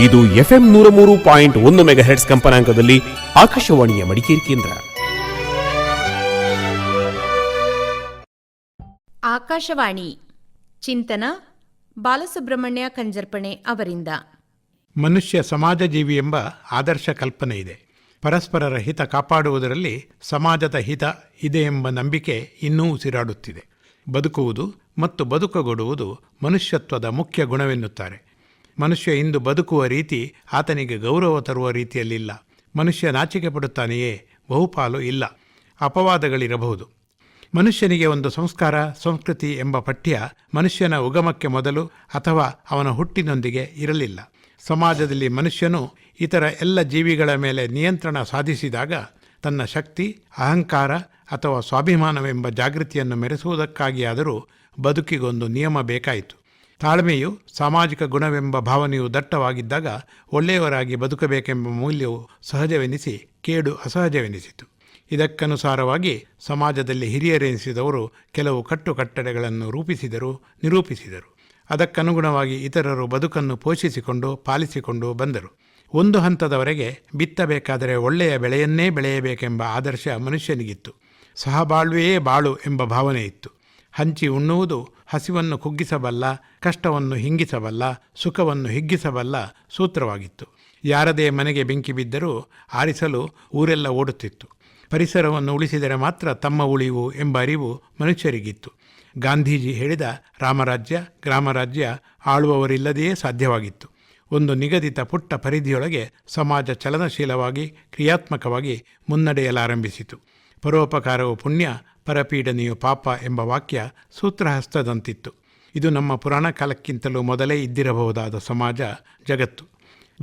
ಇದು ಎಫ್ಎಂ ನೂರ ಮೂರು ಪಾಯಿಂಟ್ ಒಂದು ಮೆಗಾಹೆಟ್ಸ್ ಕಂಪನಾಂಕದಲ್ಲಿ ಆಕಾಶವಾಣಿಯ ಮಡಿಕೇರಿ ಕೇಂದ್ರ. ಆಕಾಶವಾಣಿ ಚಿಂತನ ಬಾಲಸುಬ್ರಹ್ಮಣ್ಯ ಕಂಜರ್ಪಣೆ ಅವರಿಂದ. ಮನುಷ್ಯ ಸಮಾಜ ಜೀವಿ ಎಂಬ ಆದರ್ಶ ಕಲ್ಪನೆ ಇದೆ. ಪರಸ್ಪರರ ಹಿತ ಕಾಪಾಡುವುದರಲ್ಲಿ ಸಮಾಜದ ಹಿತ ಇದೆ ಎಂಬ ನಂಬಿಕೆ ಇನ್ನೂ ಉಸಿರಾಡುತ್ತಿದೆ. ಬದುಕುವುದು ಮತ್ತು ಬದುಕಗೊಡುವುದು ಮನುಷ್ಯತ್ವದ ಮುಖ್ಯ ಗುಣವೆನ್ನುತ್ತಾರೆ. ಮನುಷ್ಯ ಇಂದು ಬದುಕುವ ರೀತಿ ಆತನಿಗೆ ಗೌರವ ತರುವ ರೀತಿಯಲ್ಲಿಲ್ಲ. ಮನುಷ್ಯ ನಾಚಿಕೆ ಪಡುತ್ತಾನೆಯೇ ಬಹುಪಾಲು ಇಲ್ಲ. ಅಪವಾದಗಳಿರಬಹುದು. ಮನುಷ್ಯನಿಗೆ ಒಂದು ಸಂಸ್ಕಾರ, ಸಂಸ್ಕೃತಿ ಎಂಬ ಪಠ್ಯ ಮನುಷ್ಯನ ಉಗಮಕ್ಕೆ ಮೊದಲು ಅಥವಾ ಅವನ ಹುಟ್ಟಿನೊಂದಿಗೆ ಇರಲಿಲ್ಲ. ಸಮಾಜದಲ್ಲಿ ಮನುಷ್ಯನು ಇತರ ಎಲ್ಲ ಜೀವಿಗಳ ಮೇಲೆ ನಿಯಂತ್ರಣ ಸಾಧಿಸಿದಾಗ ತನ್ನ ಶಕ್ತಿ, ಅಹಂಕಾರ ಅಥವಾ ಸ್ವಾಭಿಮಾನವೆಂಬ ಜಾಗೃತಿಯನ್ನು ಮೆರೆಸುವುದಕ್ಕಾಗಿಯಾದರೂ ಬದುಕಿಗೊಂದು ನಿಯಮ ಬೇಕಾಯಿತು. ತಾಳ್ಮೆಯು ಸಾಮಾಜಿಕ ಗುಣವೆಂಬ ಭಾವನೆಯು ದಟ್ಟವಾಗಿದ್ದಾಗ ಒಳ್ಳೆಯವರಾಗಿ ಬದುಕಬೇಕೆಂಬ ಮೌಲ್ಯವು ಸಹಜವೆನಿಸಿ ಕೇಡು ಅಸಹಜವೆನಿಸಿತು. ಇದಕ್ಕನುಸಾರವಾಗಿ ಸಮಾಜದಲ್ಲಿ ಹಿರಿಯರೆನಿಸಿದವರು ಕೆಲವು ಕಟ್ಟುಕಟ್ಟಡೆಗಳನ್ನು ರೂಪಿಸಿದರು, ನಿರೂಪಿಸಿದರು. ಅದಕ್ಕನುಗುಣವಾಗಿ ಇತರರು ಬದುಕನ್ನು ಪೋಷಿಸಿಕೊಂಡು, ಪಾಲಿಸಿಕೊಂಡು ಬಂದರು. ಒಂದು ಹಂತದವರೆಗೆ ಬಿತ್ತಬೇಕಾದರೆ ಒಳ್ಳೆಯ ಬೆಳೆಯನ್ನೇ ಬೆಳೆಯಬೇಕೆಂಬ ಆದರ್ಶ ಮನುಷ್ಯನಿಗಿತ್ತು. ಸಹಬಾಳ್ವೆಯೇ ಬಾಳು ಎಂಬ ಭಾವನೆ ಇತ್ತು ಹಂಚಿ ಉಣ್ಣುವುದು ಹಸಿವನ್ನು ಕುಗ್ಗಿಸಬಲ್ಲ, ಕಷ್ಟವನ್ನು ಹಿಂಗಿಸಬಲ್ಲ, ಸುಖವನ್ನು ಹಿಗ್ಗಿಸಬಲ್ಲ ಸೂತ್ರವಾಗಿತ್ತು. ಯಾರದೇ ಮನೆಗೆ ಬೆಂಕಿ ಬಿದ್ದರೂ ಆರಿಸಲು ಊರೆಲ್ಲ ಓಡುತ್ತಿತ್ತು. ಪರಿಸರವನ್ನು ಉಳಿಸಿದರೆ ಮಾತ್ರ ತಮ್ಮ ಉಳಿವು ಎಂಬ ಅರಿವು ಮನುಷ್ಯರಿಗಿತ್ತು. ಗಾಂಧೀಜಿ ಹೇಳಿದ ರಾಮರಾಜ್ಯ, ಗ್ರಾಮರಾಜ್ಯ ಆಳುವವರಿಲ್ಲದೆಯೇ ಸಾಧ್ಯವಾಗಿತ್ತು. ಒಂದು ನಿಗದಿತ ಪುಟ್ಟ ಪರಿಧಿಯೊಳಗೆ ಸಮಾಜ ಚಲನಶೀಲವಾಗಿ, ಕ್ರಿಯಾತ್ಮಕವಾಗಿ ಮುನ್ನಡೆಯಲಾರಂಭಿಸಿತು. ಪರೋಪಕಾರವು ಪುಣ್ಯ, ಪರಪೀಡನೆಯು ಪಾಪ ಎಂಬ ವಾಕ್ಯ ಸೂತ್ರಹಸ್ತದಂತಿತ್ತು. ಇದು ನಮ್ಮ ಪುರಾಣ ಕಾಲಕ್ಕಿಂತಲೂ ಮೊದಲೇ ಇದ್ದಿರಬಹುದಾದ ಸಮಾಜ, ಜಗತ್ತು.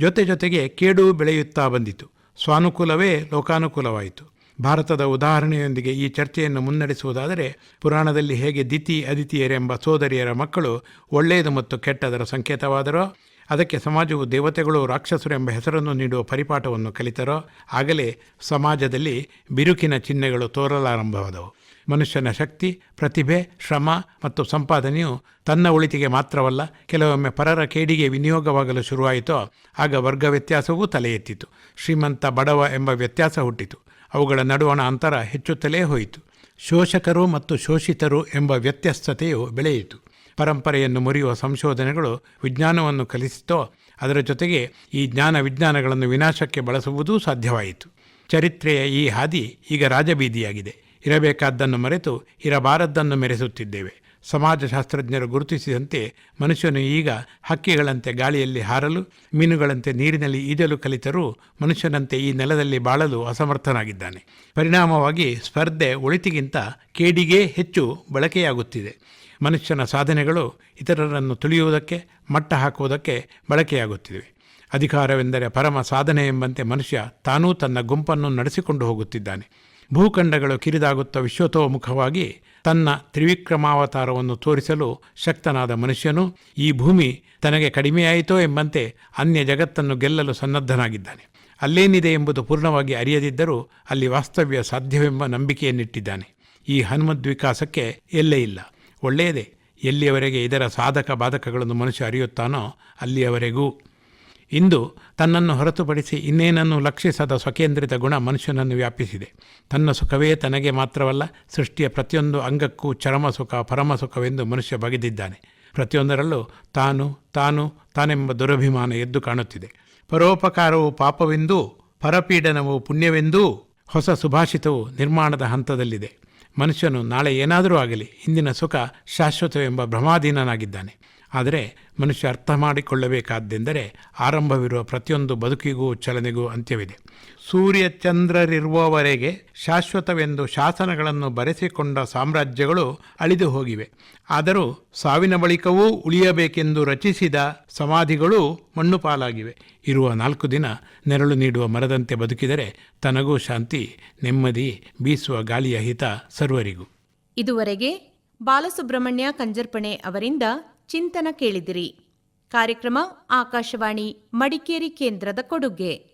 ಜೊತೆ ಜೊತೆಗೆ ಕೇಡು ಬೆಳೆಯುತ್ತಾ ಬಂದಿತು. ಸ್ವಾನುಕೂಲವೇ ಲೋಕಾನುಕೂಲವಾಯಿತು. ಭಾರತದ ಉದಾಹರಣೆಯೊಂದಿಗೆ ಈ ಚರ್ಚೆಯನ್ನು ಮುನ್ನಡೆಸುವುದಾದರೆ, ಪುರಾಣದಲ್ಲಿ ಹೇಗೆ ದಿತಿ ಅದಿತಿಯರೆಂಬ ಸೋದರಿಯರ ಮಕ್ಕಳು ಒಳ್ಳೆಯದು ಮತ್ತು ಕೆಟ್ಟದರ ಸಂಕೇತವಾದರೋ ಅದಕ್ಕೆ ಸಮಾಜವು ದೇವತೆಗಳು, ರಾಕ್ಷಸರು ಎಂಬ ಹೆಸರನ್ನು ನೀಡುವ ಪರಿಪಾಠವನ್ನು ಕಲಿತರೋ, ಆಗಲೇ ಸಮಾಜದಲ್ಲಿ ಬಿರುಕಿನ ಚಿಹ್ನೆಗಳು ತೋರಲಾರಂಭವಾದವು. ಮನುಷ್ಯನ ಶಕ್ತಿ, ಪ್ರತಿಭೆ, ಶ್ರಮ ಮತ್ತು ಸಂಪಾದನೆಯು ತನ್ನ ಉಳಿತಿಗೆ ಮಾತ್ರವಲ್ಲ, ಕೆಲವೊಮ್ಮೆ ಪರರ ಕೇಡಿಗೆ ವಿನಿಯೋಗವಾಗಲು ಶುರುವಾಯಿತೋ, ಆಗ ವರ್ಗ ವ್ಯತ್ಯಾಸವೂ ತಲೆ ಎತ್ತಿತು ಶ್ರೀಮಂತ ಬಡವ ಎಂಬ ವ್ಯತ್ಯಾಸ ಹುಟ್ಟಿತು. ಅವುಗಳ ನಡುವಣ ಅಂತರ ಹೆಚ್ಚುತ್ತಲೇ ಹೋಯಿತು. ಶೋಷಕರು ಮತ್ತು ಶೋಷಿತರು ಎಂಬ ವ್ಯತ್ಯಸ್ತತೆಯು ಬೆಳೆಯಿತು. ಪರಂಪರೆಯನ್ನು ಮುರಿಯುವ ಸಂಶೋಧನೆಗಳು ವಿಜ್ಞಾನವನ್ನು ಕಲಿಸಿತೋ ಅದರ ಜೊತೆಗೆ ಈ ಜ್ಞಾನ ವಿಜ್ಞಾನಗಳನ್ನು ವಿನಾಶಕ್ಕೆ ಬಳಸುವುದೂ ಸಾಧ್ಯವಾಯಿತು. ಚರಿತ್ರೆಯ ಈ ಹಾದಿ ಈಗ ರಾಜಬೀದಿಯಾಗಿದೆ. ಇರಬೇಕಾದ್ದನ್ನು ಮರೆತು ಇರಬಾರದ್ದನ್ನು ಮೆರೆಸುತ್ತಿದ್ದೇವೆ. ಸಮಾಜಶಾಸ್ತ್ರಜ್ಞರು ಗುರುತಿಸಿದಂತೆ ಮನುಷ್ಯನು ಈಗ ಹಕ್ಕಿಗಳಂತೆ ಗಾಳಿಯಲ್ಲಿ ಹಾರಲು, ಮೀನುಗಳಂತೆ ನೀರಿನಲ್ಲಿ ಈಜಲು ಕಲಿತರೂ ಮನುಷ್ಯನಂತೆ ಈ ನೆಲದಲ್ಲಿ ಬಾಳಲು ಅಸಮರ್ಥನಾಗಿದ್ದಾನೆ. ಪರಿಣಾಮವಾಗಿ ಸ್ಪರ್ಧೆ ಒಳಿತಿಗಿಂತ ಕೇಡಿಗೇ ಹೆಚ್ಚು ಬಳಕೆಯಾಗುತ್ತಿದೆ. ಮನುಷ್ಯನ ಸಾಧನೆಗಳು ಇತರರನ್ನು ತುಳಿಯುವುದಕ್ಕೆ, ಮಟ್ಟ ಹಾಕುವುದಕ್ಕೆ ಬಳಕೆಯಾಗುತ್ತಿವೆ. ಅಧಿಕಾರವೆಂದರೆ ಪರಮ ಸಾಧನೆ ಎಂಬಂತೆ ಮನುಷ್ಯ ತಾನೂ ತನ್ನ ಗುಂಪನ್ನು ನಡೆಸಿಕೊಂಡು ಹೋಗುತ್ತಿದ್ದಾನೆ. ಭೂಖಂಡಗಳು ಕಿರಿದಾಗುತ್ತಾ ವಿಶ್ವತೋಮುಖವಾಗಿ ತನ್ನ ತ್ರಿವಿಕ್ರಮಾವತಾರವನ್ನು ತೋರಿಸಲು ಶಕ್ತನಾದ ಮನುಷ್ಯನು ಈ ಭೂಮಿ ತನಗೆ ಕಡಿಮೆಯಾಯಿತೋ ಎಂಬಂತೆ ಅನ್ಯ ಜಗತ್ತನ್ನು ಗೆಲ್ಲಲು ಸನ್ನದ್ಧನಾಗಿದ್ದಾನೆ. ಅಲ್ಲೇನಿದೆ ಎಂಬುದು ಪೂರ್ಣವಾಗಿ ಅರಿಯದಿದ್ದರೂ ಅಲ್ಲಿ ವಾಸ್ತವ್ಯ ಸಾಧ್ಯವೆಂಬ ನಂಬಿಕೆಯನ್ನಿಟ್ಟಿದ್ದಾನೆ. ಈ ಹನುಮದ್ವಿಕಾಸಕ್ಕೆ ಎಲ್ಲೇ ಇಲ್ಲ. ಒಳ್ಳೆಯದೇ. ಎಲ್ಲಿಯವರೆಗೆ ಇದರ ಸಾಧಕ ಬಾಧಕಗಳನ್ನು ಮನುಷ್ಯ ಅರಿಯುತ್ತಾನೋ ಅಲ್ಲಿಯವರೆಗೂ. ಇಂದು ತನ್ನನ್ನು ಹೊರತುಪಡಿಸಿ ಇನ್ನೇನನ್ನು ಲಕ್ಷಿಸದ ಸ್ವಕೇಂದ್ರಿತ ಗುಣ ಮನುಷ್ಯನನ್ನು ವ್ಯಾಪಿಸಿದೆ. ತನ್ನ ಸುಖವೇ ತನಗೆ ಮಾತ್ರವಲ್ಲ, ಸೃಷ್ಟಿಯ ಪ್ರತಿಯೊಂದು ಅಂಗಕ್ಕೂ ಚರಮ ಸುಖ, ಪರಮ ಸುಖವೆಂದು ಮನುಷ್ಯ ಬಗೆದಿದ್ದಾನೆ. ಪ್ರತಿಯೊಂದರಲ್ಲೂ ತಾನು ತಾನು, ತಾನೆಂಬ ದುರಭಿಮಾನ ಎದ್ದು ಕಾಣುತ್ತಿದೆ. ಪರೋಪಕಾರವು ಪಾಪವೆಂದೂ, ಪರಪೀಡನವು ಪುಣ್ಯವೆಂದೂ ಹೊಸ ಸುಭಾಷಿತವು ನಿರ್ಮಾಣದ ಹಂತದಲ್ಲಿದೆ. ಮನುಷ್ಯನು ನಾಳೆ ಏನಾದರೂ ಆಗಲಿ ಇಂದಿನ ಸುಖ ಶಾಶ್ವತವೆಂಬ ಭ್ರಮಾಧೀನನಾಗಿದ್ದಾನೆ. ಆದರೆ ಮನುಷ್ಯ ಅರ್ಥ ಮಾಡಿಕೊಳ್ಳಬೇಕಾದ್ದೆಂದರೆ ಆರಂಭವಿರುವ ಪ್ರತಿಯೊಂದು ಬದುಕಿಗೂ ಚಲನೆಗೂ ಅಂತ್ಯವಿದೆ. ಸೂರ್ಯ ಚಂದ್ರರಿರುವವರೆಗೆ ಶಾಶ್ವತವೆಂದು ಶಾಸನಗಳನ್ನು ಬರೆಸಿಕೊಂಡ ಸಾಮ್ರಾಜ್ಯಗಳು ಅಳಿದು ಹೋಗಿವೆ. ಆದರೂ ಸಾವಿನ ಬಳಿಕವೂ ಉಳಿಯಬೇಕೆಂದು ರಚಿಸಿದ ಸಮಾಧಿಗಳು ಮಣ್ಣು ಪಾಲಾಗಿವೆ. ಇರುವ ನಾಲ್ಕು ದಿನ ನೆರಳು ನೀಡುವ ಮರದಂತೆ ಬದುಕಿದರೆ ತನಗೂ ಶಾಂತಿ, ನೆಮ್ಮದಿ, ಬೀಸುವ ಗಾಳಿಯ ಹಿತ ಸರ್ವರಿಗೂ. ಇದುವರೆಗೆ ಬಾಲಸುಬ್ರಹ್ಮಣ್ಯ ಕಂಜರ್ಪಣೆ ಅವರಿಂದ ಚಿಂತನ ಕೇಳಿದಿರಿ. ಕಾರ್ಯಕ್ರಮ ಆಕಾಶವಾಣಿ ಮಡಿಕೇರಿ ಕೇಂದ್ರದ ಕೊಡುಗೆ.